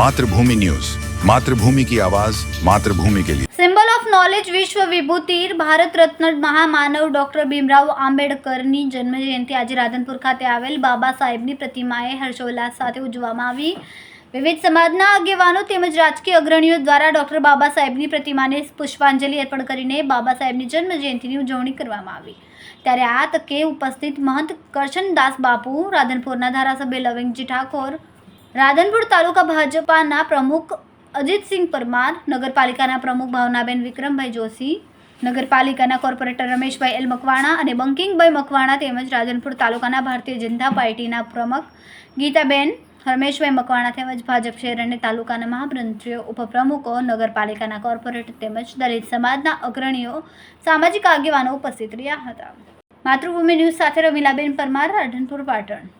Mathrubhumi news Mathrubhumi કી આવાજ માતૃભૂમિ કે લિયે સિમ્બોલ ઓફ નોલેજ વિશ્વ વિભૂતિ ભારત રત્ન મહામાનવ ડોક્ટર ભીમરાવ આંબેડકરની જન્મ જયંતિ આજે રાધનપુર ખાતે આવેલ બાબા સાહેબની પ્રતિમાએ હર્ષોલ્લાસ સાથે ઉજવવામાં આવી વિવિધ સમાજના આગેવાનો તેમજ રાજકીય અગ્રણીઓ દ્વારા ડોક્ટર બાબા સાહેબની પ્રતિમાને પુષ્પાંજલિ અર્પણ કરીને બાબા સાહેબની જન્મજયંતિની ઉજવણી કરવામાં આવી ત્યારે આ તકે ઉપસ્થિત મહંત કરશનદાસ બાપુ રાધનપુરના ધારાસભ્ય લવિંગજી ઠાકોર રાધનપુર તાલુકા ભાજપાના પ્રમુખ અજીતસિંહ પરમાર, નગરપાલિકાના પ્રમુખ ભાવનાબેન વિક્રમભાઈ જોશી, નગરપાલિકાના કોર્પોરેટર રમેશભાઈ એલ મકવાણા અને બંકિંગભાઈ મકવાણા તેમજ રાધનપુર તાલુકાના ભારતીય જનતા પાર્ટીના પ્રમુખ ગીતાબેન, રમેશભાઈ મકવાણા તેમજ ભાજપ શહેર અને તાલુકાના મહામંત્રીઓ ઉપપ્રમુખો, નગરપાલિકાના કોર્પોરેટર તેમજ દલિત સમાજના અગ્રણીઓ, સામાજિક આગેવાનો ઉપસ્થિત રહ્યા હતા. માતૃભૂમિ ન્યૂઝ સાથે રમીલાબેન પરમાર, રાધનપુર પાટણ.